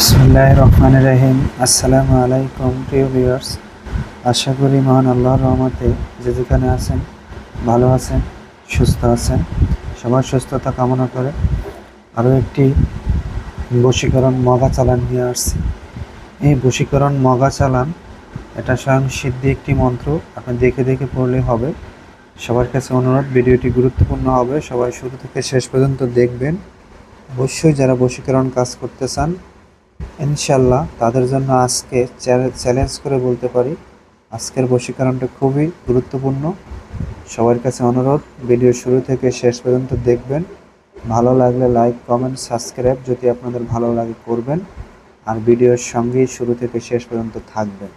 বিসমুল্লাহ রহমান রহিম আসসালামু আলাইকুম, প্রিয় ভিউয়ার্স। আশা করি মহান আল্লাহর রহমতে যে যেখানে আছেন, ভালো আছেন, সুস্থ আছেন, সবার সুস্থতা কামনা করে আরও একটি বশীকরণ মগা চালান নিয়ে আসছি। এই বশীকরণ মগা চালান এটা স্বয়ং সিদ্ধি একটি মন্ত্র, আপনি দেখে দেখে পড়লে হবে। সবার কাছে অনুরোধ, ভিডিওটি গুরুত্বপূর্ণ হবে। সবাই শুরু থেকে শেষ পর্যন্ত দেখবেন। অবশ্যই যারা বশীকরণ কাজ করতে চান ইনশাল্লাহ তাদের জন্য আজকে চ্যালেঞ্জ করে বলতে পারি, আজকের বশীকরণটা খুবই গুরুত্বপূর্ণ। সবার কাছে অনুরোধ, ভিডিও শুরু থেকে শেষ পর্যন্ত দেখবেন। ভালো লাগলে লাইক, কমেন্ট, সাবস্ক্রাইব যদি আপনাদের ভালো লাগে করবেন। আর ভিডিওর সঙ্গেই শুরু থেকে শেষ পর্যন্ত থাকবেন।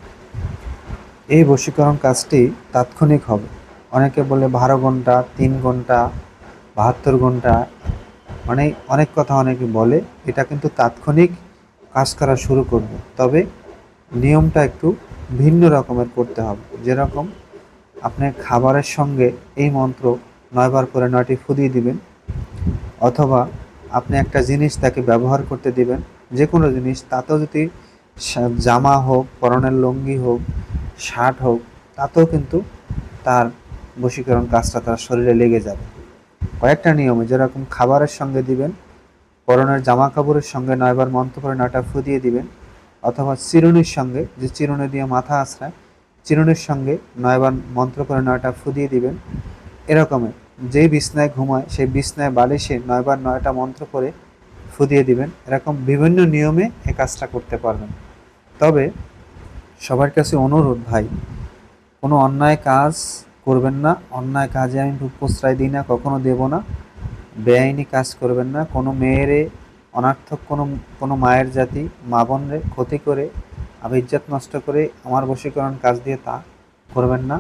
এই বশীকরণ কাজটি তাৎক্ষণিক হবে। অনেকে বলে বারো ঘণ্টা, তিন ঘণ্টা, বাহাত্তর ঘণ্টা মানে অনেক কথা অনেকে বলে, এটা কিন্তু তাৎক্ষণিক কাজ করা শুরু করবে। তবে নিয়মটা একটু ভিন্ন রকমের করতে হবে। যেরকম আপনি খাবারের সঙ্গে এই মন্ত্র নয়বার করে নয়টি ফুদিয়ে দিবেন, অথবা আপনি একটা জিনিস তাকে ব্যবহার করতে দিবেন যে কোনো জিনিস, তাতেও যদি জামা হোক, পরনের লুঙ্গি হোক, শার্ট হোক, তাতেও কিন্তু তার বশীকরণ কাজটা তার শরীরে লেগে যাবে। কয়েকটা নিয়মে যেরকম খাবারের সঙ্গে দিবেন পরনের জামা কাপড়ের সঙ্গে নয়বার মন্ত্র করে নয়টা ফু দিয়ে দিবেন, অথবা চিরুনির সঙ্গে, যে চিরুনি দিয়ে মাথা আশ্রায় চিরুনির সঙ্গে নয়বার মন্ত্র করে নয়টা ফু দিয়ে দিবেন। এরকমই যেই বিছনায় ঘুমায়, সেই বিছনায় বালিশে নয়বার নয়টা মন্ত্র করে ফু দিয়ে দিবেন। এরকম বিভিন্ন নিয়মে এ কাজটা করতে পারবেন। তবে সবার কাছে অনুরোধ, ভাই, কোনো অন্যায় কাজ করবেন না। অন্যায় কাজে আমি প্রশ্রয় দিই না, কখনো দেব না। বেআইনি কাজ করবেন না। কোনো মেয়েরে অনার্থক, কোনো কোনো মায়ের জাতি, মা বোনরে ক্ষতি করে আবিজ্জাত নষ্ট করে, আমার বশীকরণ কাজ দিয়ে তা করবেন না।